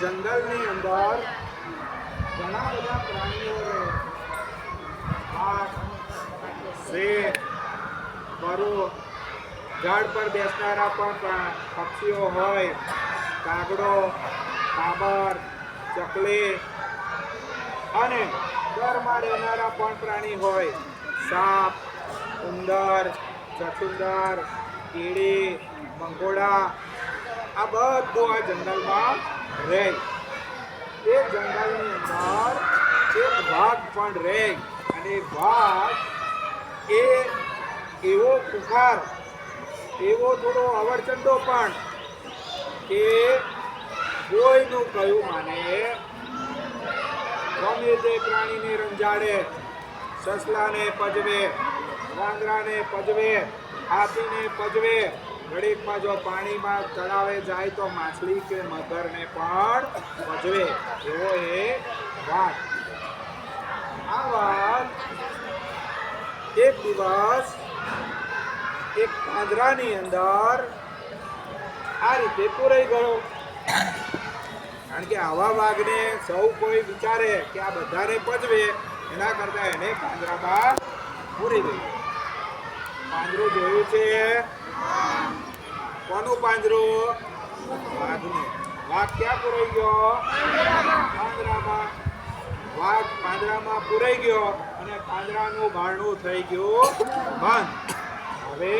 જંગલની અંદર ઘણા બધા પ્રાણીઓ શેર વરુ ઝાડ પર બેસનારા પણ પક્ષીઓ હોય. કાગડો કાબર ચકલી અને ઘરમાં રહેનારા પણ પ્રાણી હોય. સાપ, ઉંદર ચચુંદર કીડી મંગોડા આ બધું આ જંગલમાં રહે એ જંગલની અંદર એક વાઘ પણ રહે અને ભાગ એ એવો કુખાર એવો થોડો અવરચંડો પણ કે કોઈનું કયું માને. ગમે તે પ્રાણીને રંજાડે, સસલાને પજવે, વાંદરાને પજવે, હાથીને પજવે ઘડીકમાં જો પાણીમાં તળાવે જાય તો માછલી કે મગરને પણ પજવે. એવો એ વાઘ આ વાત એક દિવસ એક પાંજરાની અંદર આ રીતે પૂરાઈ ગયો. કારણ કે આવા વાઘને સૌ કોઈ વિચારે કે આ બધાને પજવે. એના કરતા એને પાંજરામાં પૂરી દે પાંજરું જોયું છે કોનું પાંજરું? વાઘ ક્યાં પુરાઈ ગયો? પાંજરામાં. વાઘ પાંજરામાં પુરાઈ ગયો અને પાંજરાનું બારણું થઈ ગયું બંધ. હવે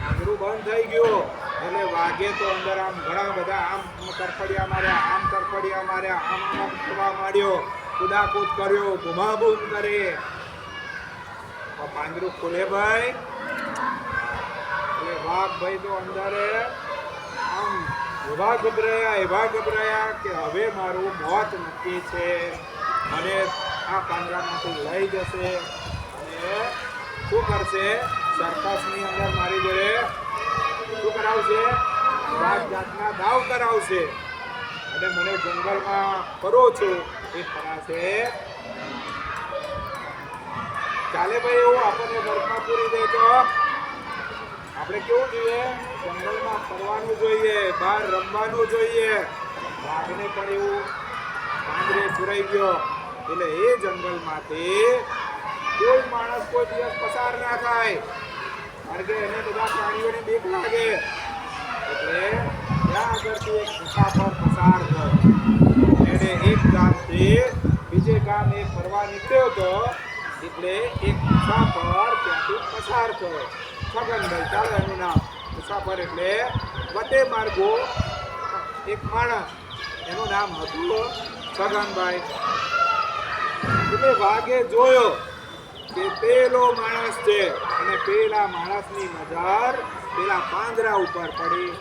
પાંજરું બંધ થઈ ગયું. એટલે વાઘે તો અંદર આમ ઘણા બધા આમ તરફડિયા માર્યા, આમ તરફડિયા માર્યા, આમ આમ કરવા માંડ્યો. કુદાકૂદ કર્યો બુમાબૂમ કરે. પાંજરું ખુલે ભાઈ. વાઘ ભાઈ તો અંદર આમ એવા ગભરાયા એવા ગભરાયા કે હવે મારું મોત નક્કી છે. મને આ પાંજરામાંથી લઈ જશે. અને શું કરશે? સરકસની અંદર મારી જોડે શું કરાવશે? જાત જાતના દાવ કરાવશે. અને મને જંગલમાં ફરો છું. એ ફરાશે. ચાલે ભાઈ એવું આપણને ઘરમાં પૂરી દે તો આપણે કેવું જોઈએ? જંગલમાં ફરવાનું જોઈએ, બહાર રમવાનું જોઈએ. વાઘને પણ એવું પાંદરે પુરાઈ ગયો. એટલે એ જંગલમાંથી કોઈ માણસ કોઈ દિવસ પસાર ના થાય. કારણ કે એને બધા પ્રાણીઓને બીક લાગે. એટલે ત્યાં આગળથી એક મુસાફર પસાર થયો. એને એક ગામથી બીજે ગામ એ ફરવા નીકળ્યો હતો એટલે એક મુસાફર ત્યાંથી પસાર થયો. છગનભાઈ ચાલો એનું નામ. મુસાફર એટલે વટે માર્ગો, એક માણસ. એનું નામ હતું છગનભાઈ. એટલે વાઘે જોયો કે પેલો માણસ છે અને પેલા માણસની નજર પેલા પાંદરા ઉપર પડી.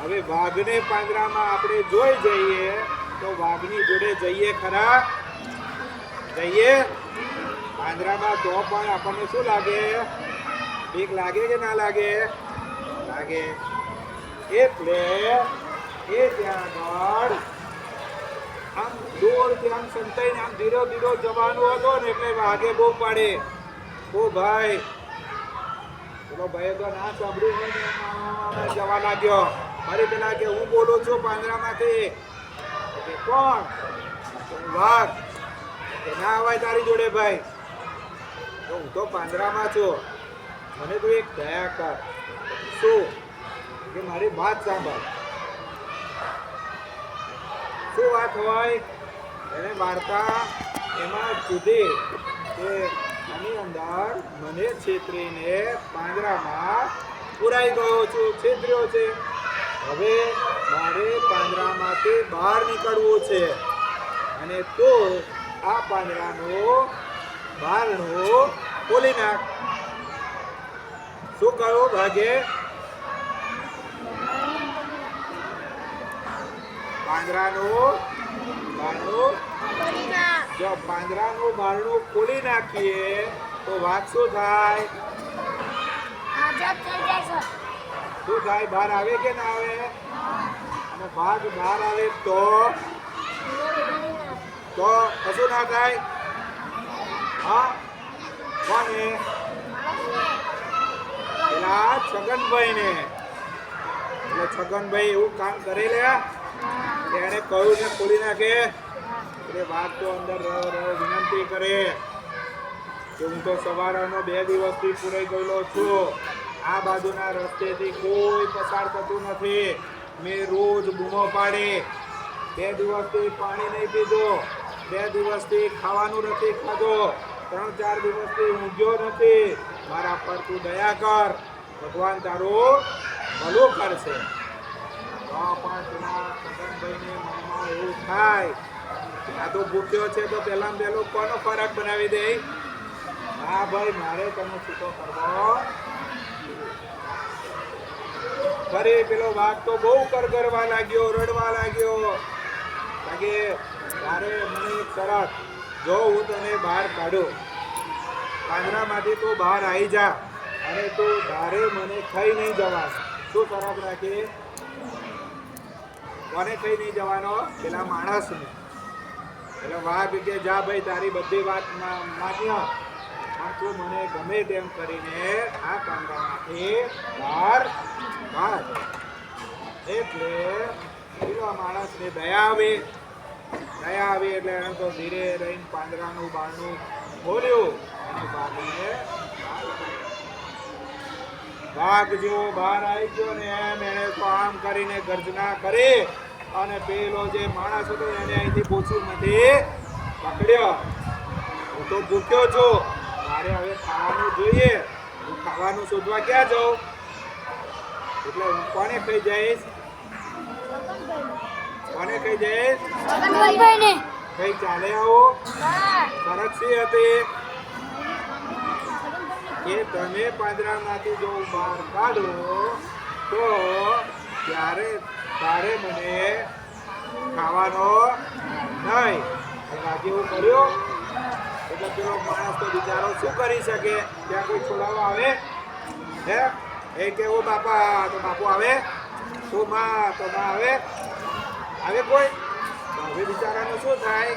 હવે વાઘને પાંદરામાં આપણે જોઈ જઈએ તો વાઘની જોડે જઈએ ખરા? જઈએ? પાંજરામાં તો પણ આપણને શું લાગે? બીક લાગે કે ના લાગે? લાગે. એટલે એ ત્યાં આગળ. આમ દૂરથી આમ સંતાઈને આમ ધીરો ધીરો જવાનું હતો ને એટલે વાઘે બહુ પાડે. ઓ ભાઈ. પેલો ભાઈ તો ના સાંભળ્યું હોય ને જવા લાગ્યો. મારી પેલા કે, હું બોલું છું પાંજરામાંથી. કોણ? વાઘ ના અવાય તારી જોડે ભાઈ. તો હું તો પાંજરામાં છું. મને તું એક દયા કર. શું? કે મારી વાત સાંભળ. શું વાત હોય? એને વાર્તા એમાં સુધી કે આની અંદર મને છેતરીને પાંજરામાં પુરાઈ ગયો છું, છેતર્યો છે. હવે મારે પાંજરામાંથી બહાર નીકળવું છે. અને તો આ પાંજરાનું બારણું ખોલી નાખ. શું કહ્યું ભાગે? પાંજરાનું, બારણું. જો પાંજરાનું, બારણું ખોલી નાખીએ, તો વાત શું થાય? શું થાય? બહાર આવે કે ના આવે? અને ભાગ બહાર આવે તો? તો કશું ના થાય? હા, કોને? પેલા છગનભાઈ ને છગનભાઈ એવું કામ કરી લે એને કહ્યું ને ખોલી નાખે. એટલે વાત તો અંદર રહો રહો, વિનંતી કરે. હું તો સવારનો બે દિવસથી પુરાઈ ગયેલો છું. આ બાજુના રસ્તેથી કોઈ પસાર થતું નથી. મેં રોજ બૂમો પાડી. બે દિવસથી પાણી નહીં પીધું. બે દિવસથી ખાવાનું નથી ખાધું. ત્રણ ચાર દિવસથી ઊંઘ્યો નથી. મારા પર તું દયા કર. ભગવાન તારું ભલું કરશે. તો પણ એવું થાય. આ ભૂખ્યો છે તો પહેલા પહેલું કોનો ખોરાક બનાવી દે? હા ભાઈ, મારે તને છૂટો કરવો. પેલો વાઘ તો બહુ કરગરવા લાગ્યો, રડવા લાગ્યો. લાગે, તારે મને એક શરત જો હું તને બહાર કાઢું પાંજરામાંથી તું બહાર આવી જા, અને તું ધારે મને ખાઈ નહીં જવા શું શરત રાખે. કોને ખાઈ નહીં જવાનો? પેલા માણસને. એટલે વાઘ કે જા ભાઈ, તારી બધી વાત માન્ય. પણ તું મને ગમે તેમ કરીને આ કામરામાંથી બહાર કાઢ. એટલે પેલા માણસને દયા આવી. આવી એટલે એને તો ધીરે રહીને પાંદડાનું બારણું ખોલ્યું. અને વાઘને વાઘ જેવો બહાર આવી ગયો ને એમ એને તો આમ કરીને ગર્જના કરી અને પેલો જે માણસ હતો એને અહીંથી પૂછ્યું નથી પકડ્યો? હું તો ભૂખ્યો છું. મારે હવે ખાવાનું જોઈએ. હું ખાવાનું શોધવા ક્યાં જાઉં? એટલે હું કોને ખાઈ જઈશ? કોને કહી જઈશ છગનભાઈને કઈ ચાલે આવો? શી હતી? કે તમે પાંજરામાંથી જો બહાર કાઢો તો ત્યારે તારે મને ખાવાનો નહીં. આજે એવું કર્યું. એટલે પેલો માણસ તો બિચારો શું કરી શકે? ત્યાં કોઈ છોડાવવા આવે? હે? એ કે ઓ બાપા? તો બાપુ આવે? તો માં તો માં આવે? આવે કોઈ? હવે બિચારાનું શું થાય?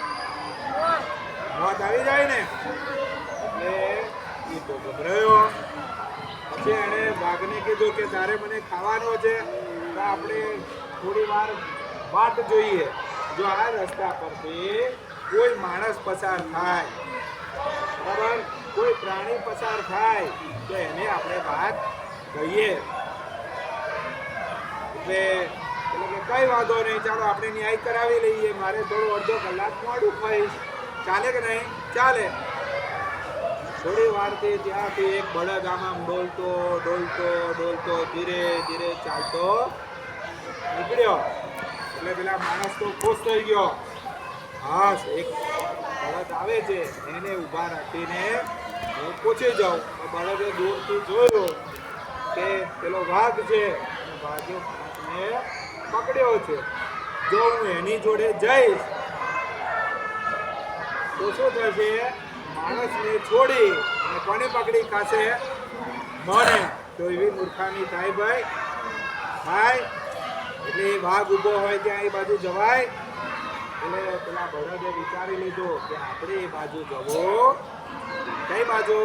મોત આવી જાય ને? એટલે એ તો ગભરાયો. પછી એણે વાઘને કીધું કે તારે મને ખાવાનો છે, તો આપણે થોડી વાર વાટ જોઈએ. જો આ રસ્તા પરથી કોઈ માણસ પસાર થાય, બરાબર? કોઈ પ્રાણી પસાર થાય, તો એને આપણે વાત કહીએ. એટલે એટલે કે કઈ વાંધો નહીં, ચાલો આપણે ન્યાય કરાવી લઈએ. મારે થોડો અડધો કલાક મોડું થઈશ ચાલે કે નહીં? ચાલે. થોડી વારથી ત્યાંથી એક બળદ આમાં ડોલતો ડોલતો ડોલતો, ધીરે ધીરે ચાલતો નીકળ્યો. એટલે પેલા માણસ તો ખુશ થઈ ગયો. હા એક બળદ આવે છે, એને ઊભા રાખીને હું પૂછી જાઉં. બળદે દૂરથી જોયું કે પેલો વાઘ છે. વાઘે માણસને પકડ્યો છે. જો હું એની જોડે જઈશ, તો શું થશે? માણસને છોડી અને કોને પકડી ખાશે? મને. તો એવી મૂર્ખાની થાય ભાઈ. ભાઈ એટલે એ વાઘ ઊભો હોય ત્યાં એ બાજુ જવાય. એટલે પેલા ભરતે વિચારી લીધો કે આપણે એ બાજુ જવો. કઈ બાજુ?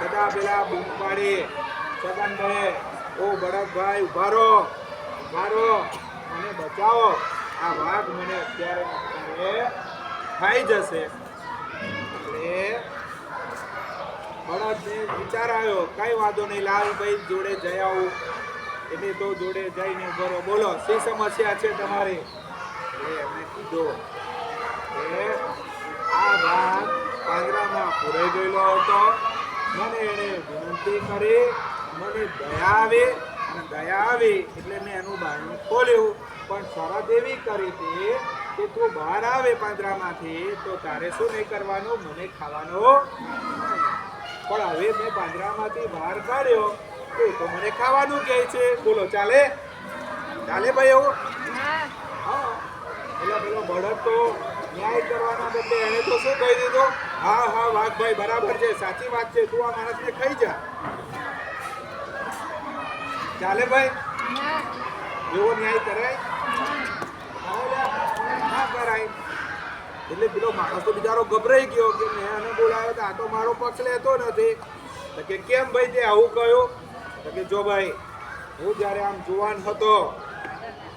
બધા પેલા બૂમ પાડી સગન કહે ઓ બળદભાઈ ઊભા રહો મને બચાવો. આ વાઘ મને અત્યારે ખાઈ જશે. એટલે બળદને વિચાર આવ્યો, કઈ વાંધો નહીં, લાલભાઈ જોડે જઈ આવું. એટલે તો જોડે જઈને ઊભો બોલો, શી સમસ્યા છે તમારી? એટલે એમને કીધો કે આ વાઘ પાંજરામાં પુરાઈ ગયેલો હતો. મને એણે વિનંતી કરી મને દયા આવે અને દયા આવે એટલે મેં એનું બારણું ખોલ્યું. પણ શરત એવી કરી હતી કે તું બહાર આવે પાંજરામાંથી તો તારે શું નહીં કરવાનું? મને ખાવાનો પણ હવે મેં પાંજરામાંથી બહાર કાઢ્યો. તો એ તો મને ખાવાનું કહે છે. બોલો ચાલે? ચાલે ભાઈ એવું? હા. એટલે પેલો બળદ તો ન્યાય કરવાના બદલે એણે તો શું કહી દીધું? હા હા વાઘભાઈ બરાબર છે. સાચી વાત છે. તું આ માણસને ખાઈ જા. ચાલે ભાઈ? એવો ન્યાય કરે ના કરાય. એટલે પેલો માણસ તો બિચારો ગભરાઈ ગયો કે મેં એને બોલાવ્યો તો આ તો મારો પક્ષ લેતો નથી. તો કે કેમ ભાઈ તે આવું કહ્યું? તો કે જો ભાઈ, હું જ્યારે આમ જુવાન હતો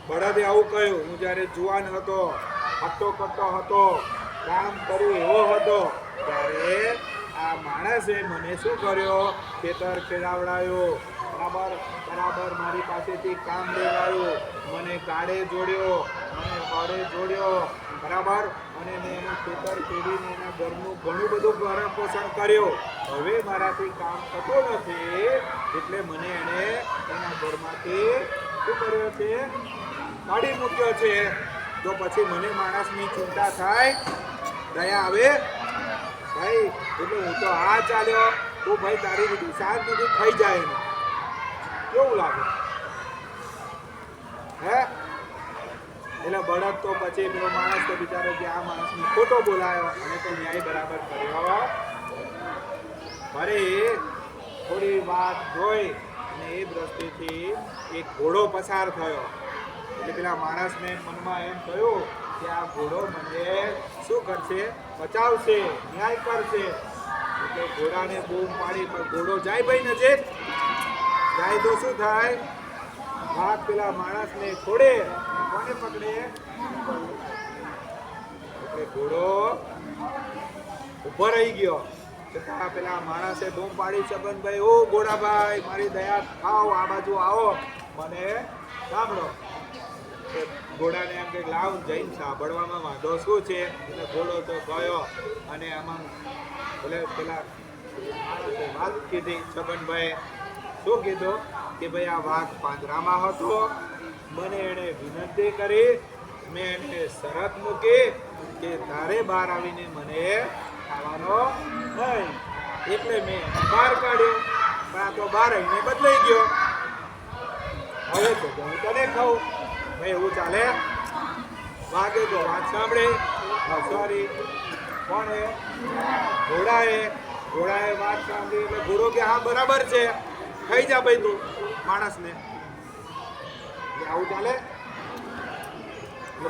બળદે આવું કહ્યું, હું જ્યારે જુવાન હતો, હટ્ટો કટ્ટો હતો, કામ કર્યું એવો હતો, ત્યારે આ માણસે મને શું કર્યો? ખેતર ખેડાવડાયો બરાબર? બરાબર મારી પાસેથી કામ લેવાયું. મને કાળે જોડ્યો, મને હળે જોડ્યો. બરાબર? અને મેં એનું ખેતર ખેડીને એના ઘરનું ઘણું બધું ભરણ પોષણ કર્યું. હવે મારાથી કામ થતું નથી, એટલે મને એણે એના ઘરમાંથી શું કર્યો છે? કાઢી મૂક્યો છે. તો પછી મને માણસની ચિંતા થાય. દયા આવે. ભાઈ, એટલે હું તો આ ચાલ્યો. તું ભાઈ, તારી શાંતિથી થઈ જાય એને કેવું લાગે? હે? એટલે બળદ તો પછી પેલો માણસ તો બિચારો કે આ માણસને ખોટો બોલાયો. અને તો ન્યાય બરાબર કર્યો. ફરી થોડી વાત જોઈ અને એ દ્રષ્ટિથી એક ઘોડો પસાર થયો. એટલે પેલા માણસને મનમાં એમ થયું કે આ ઘોડો મને શું કરશે? બચાવશે, ન્યાય કરશે. એટલે ઘોડાને બૂમ પાડી, પણ ઘોડો જાય ભાઈ નજીક જાય શું થાય? ભાગ પેલા માણસને છોડે, કોને પકડે? એટલે ઘોડો ઊભો રહી ગયો. છતાં પેલા માણસે બૂમ પાડી છગનભાઈ ઓ ઘોડાભાઈ, મારી દયા ખાઓ, આ બાજુ આવો. મને સાંભળો. ઘોડાને એમ કે લાવ જઈને સાંભળવામાં વાંધો શું છે? એટલે ઘોડો તો ગયો અને આમાં એટલે પેલા વાત કીધી છગનભાઈ શું કીધું કે ભાઈ આ વાઘ પાંજરામાં હતો. મને એણે વિનંતી કરી. મેં એને શરત મૂકી કે તારે બહાર આવીને મને ખાવાનો નહીં. એટલે મેં બહાર કાઢ્યો. પણ આ તો બહાર આવીને બદલાઈ ગયો. હવે તો હું તને ખાઉં ભાઈ એવું ચાલે? વાઘે તો વાત સાંભળે. સોરી કોણે? ઘોડાએ. ઘોડાએ વાત સાંભળી એટલે ઘોડો કે હા બરાબર છે. ખાઈ જા ભાઈ તું, માણસને. આવું ચાલે?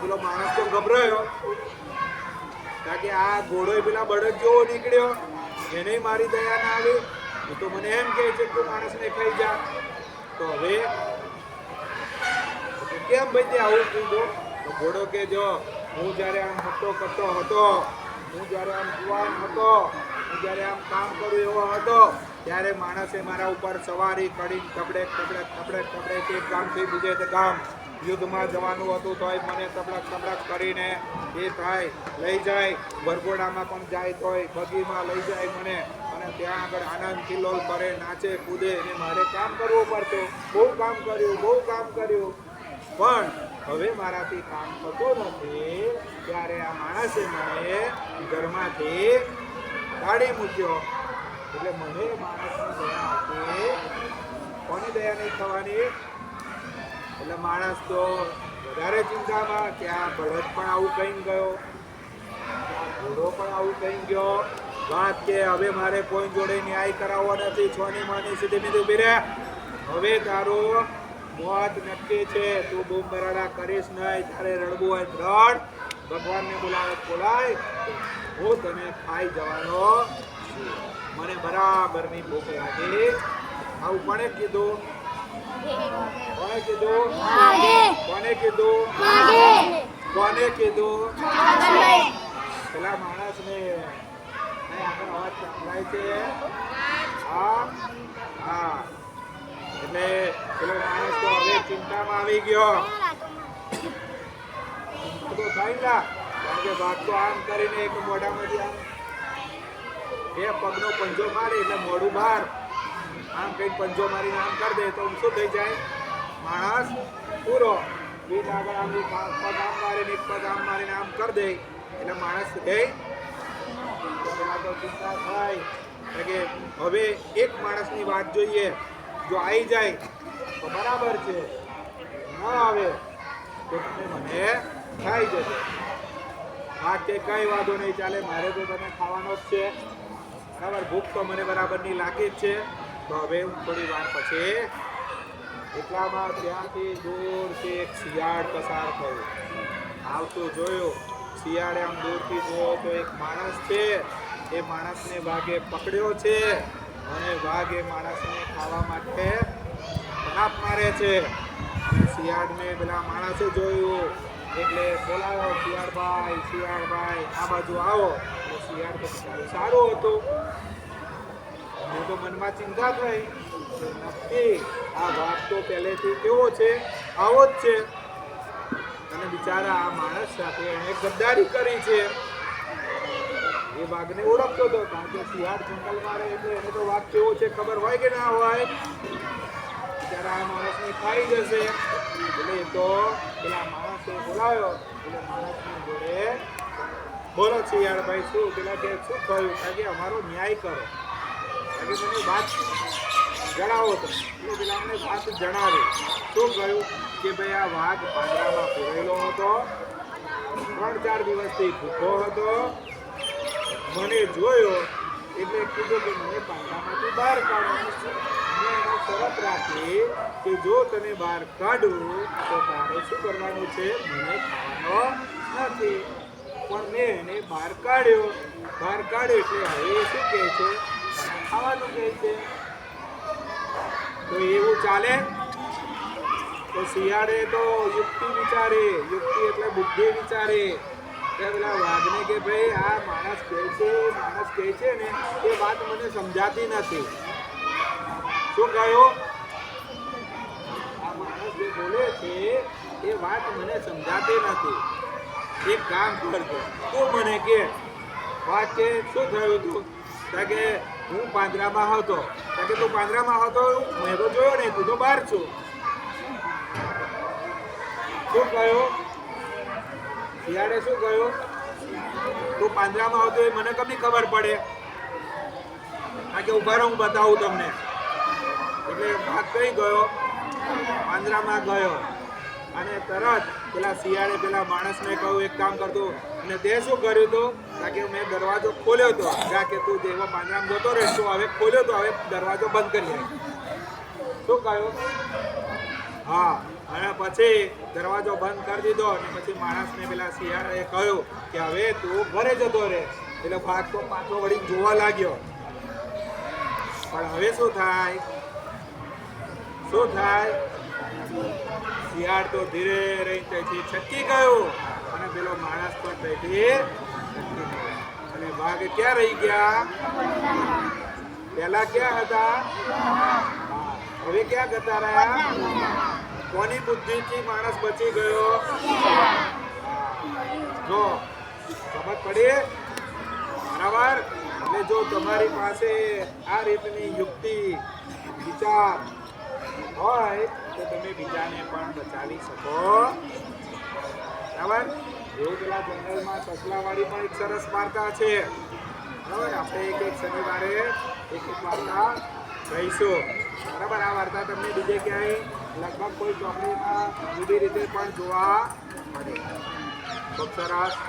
પેલો માણસ તો ગભરાયો. કારણ કે આ ઘોડો પેલા બળદ જેવો નીકળ્યો એને મારી દયા ના આવી. તો મને એમ કહે છે તું માણસને ખાઈ જા. તો હવે કેમ ભાઈ તે આવું કીધું તો? ઘોડો કે જો હું જ્યારે આમ હતો કરતો હતો, હું જ્યારે આમ જુવાન હતો, હું જ્યારે આમ કામ કરું એવો હતો ત્યારે માણસે મારા ઉપર સવારી કરી તબડે તબડે તબડે તબડે એક ગામથી બીજે ગામ યુદ્ધમાં જવાનું હતું તોય મને તબડક તબડક કરીને એ થાય લઈ જાય, વરઘોડામાં પણ જાય તોય, બગીમાં લઈ જાય મને. અને ત્યાં આગળ આનંદ કિલ્લોલ કરે, નાચે, કૂદે અને મારે કામ કરવું પડતું. બહુ કામ કર્યું, બહુ કામ કર્યું. પણ હવે મારાથી કામ થતું નથી. ત્યારે આ માણસે મને ઘરમાંથી કાઢી મૂક્યો. એટલે મને માણસની દયા આપે. કોની દયા નહીં થવાની? એટલે માણસ તો વધારે ચિંતામાં કે આ બળદ પણ આવું કહીને ગયો. ઘોડો પણ આવું કહી ગયો. વાત કે હવે મારે કોઈ જોડે ન્યાય કરાવવો નથી, છોની માની સીધી મીધી ઊભી રહે. હવે તારું મોત નક્કી છે. તું બૂમ બરાડા કરીશ નહીં. તારે રડવું હોય રડ. ભગવાનને બોલાવે, બોલાય. હું તને ખાઈ જવાનો છું. મને બરાબરની ભૂખ લાગે. આવું કોણે કીધું? કોણે કીધું? કોને કીધું? કોને કીધું? પેલા માણસને આગળ અવાજ સંભળાય છે. હા હા. એટલે પેલો માણસ તો હવે ચિંતામાં આવી ગયો. તો થાય ના કારણ કે વાત તો આમ કરીને એક મોઢામાંથી આમ બે પગનો પંજો મારે એટલે મોડું બહાર આમ કંઈક પંજો મારીને આમ કરી દે તો શું થઈ જાય? માણસ પૂરો. બીજ આગળ આમ પગ આમ મારીને એક પગ આમ મારીને આમ કરી દે. એટલે માણસ તો પેલા તો ચિંતા થાય. કે હવે એક માણસની વાત જોઈએ. જો આવી જાય, તો બરાબર છે. ન આવે, તો મને ખાઈ જશે. હા કે કઈ વાંધો નહીં, ચાલે. મારે તો તમે ખાવાનો જ છે. બરાબર ભૂખ તો મને બરાબરની લાગે જ છે. તો હવે હું થોડી વાર પછી એટલામાં ત્યાંથી દૂરથી એક શિયાળ પસાર થયું આવતું જોયું, શિયાળે આમ દૂરથી જોયો તો એક માણસ છે. એ માણસને વાઘે પકડ્યો છે અને વાઘ એ માણસને ખાવા માટે લાફ મારે છે. અને શિયાળને પેલા માણસે જોયું. એટલે બોલાવો શિયાળભાઈ શિયાળભાઈ, આ બાજુ આવો. શિયાળ તો સારો હતો. હું તો મનમાં ચિંતા થઈ નક્કી આ વાત તો પહેલેથી કેવો છે? આવો જ છે. અને બિચારા આ માણસ સાથે એણે ગદ્દારી કરી છે. એ વાઘને ઓળખતો હતો કારણ કે શિયાળ જંગલમાં રહે એટલે એને તો વાઘ કેવો છે ખબર હોય કે ના હોય? બિચારા આ માણસને ખાઈ જશે. એટલે એ તો પેલા માણસે બોલાવ્યો. એટલે માણસને જોડે બોલો શિયાળભાઈ શું પેલા કે શું થયું કારણ અમારો ન્યાય કરો. કારણ કે મને વાત જણાવો તો. એટલે પેલા અમને વાત જણાવી શું કહ્યું? કે ભાઈ, આ વાઘ પાંજરામાં પૂરેલો હતો. ત્રણ ચાર દિવસથી ભૂખો હતો. મને જોયો એટલે કીધું કે મને પાંજરામાંથી બહાર કાઢવાનું મેં શરત રાખી કે જો તને બહાર કાઢું, તો તારે શું કરવાનું છે? મને ખાવાનો નથી. પણ મેં એને બહાર કાઢ્યો. બહાર કાઢ્યો છે, હવે શું કહે છે? ખાવાનું કહે છે. તો એવું ચાલે? તો શિયાળે તો યુક્તિ વિચારે. યુક્તિ એટલે બુદ્ધિ વિચારે. કે પેલા વાઘને કે ભાઈ, આ માણસ કહે છે, માણસ કહે છે ને, એ વાત મને સમજાતી નથી. શું કહ્યું? આ માણસ જે બોલે છે, એ વાત મને સમજાતી નથી. એક કામ કરતો તું મને કે વાત કે શું થયું તું? કારણ કે, હું પાંજરામાં હતો. કારણ કે, તું પાંજરામાં હતો? મેં તો જોયો નહીં, તું તો બહાર છું. શું કહ્યું? શિયાળે શું કહ્યું? તું પાંજરામાં હતો એ મને કમી ખબર પડે? કારણ કે, ઊભા રહો, હું બતાવું તમને. એટલે ભાગ કઈ ગયો, પાંજરામાં ગયો. અને તરત પેલા શિયાળે પેલા માણસને કહ્યું એક કામ કરતું અને તે શું કર્યું હતું કારણ કે મેં દરવાજો ખોલ્યો હતો જ્યાં કે તું જેવો પાંજરામ જતો રહેશો હવે ખોલ્યો તો, હવે દરવાજો બંધ કરી શું કહ્યું? હા, અને પછી દરવાજો બંધ કરી દીધો અને પછી માણસને પેલા શિયાળાએ કહ્યું કે, હવે તું ઘરે જતો રહે. એટલે ભાગ તો પાછો વળી જોવા લાગ્યો. પણ હવે શું થાય? શું થાય? શિયાળ તો ધીરે રહી તેથી છટકી ગયો. અને પેલો માણસ પણ તેથી અને ભાગ ક્યાં રહી ગયા? પહેલા ક્યાં હતા? હવે ક્યાં જતા રહ્યા? કોની બુદ્ધિથી માણસ બચી ગયો? જો, સમજ પડી? બરાબર? એટલે જો તમારી પાસે આ રીતની યુક્તિ, વિચાર હોય તો તમે બીજાને પણ બચાવી શકો. બરાબર? એવું પેલા જંગલમાં સસલાવાળી પણ એક સરસ વાર્તા છે. બરાબર? આપણે એક એક શનિવારે એક એક વાર્તા કહીશું. બરાબર? આ વાર્તા તમને બીજે ક્યાંય લગભગ કોઈ ચોકડીમાં જુદી રીતે પણ જોવા મળે. ખૂબ સરસ.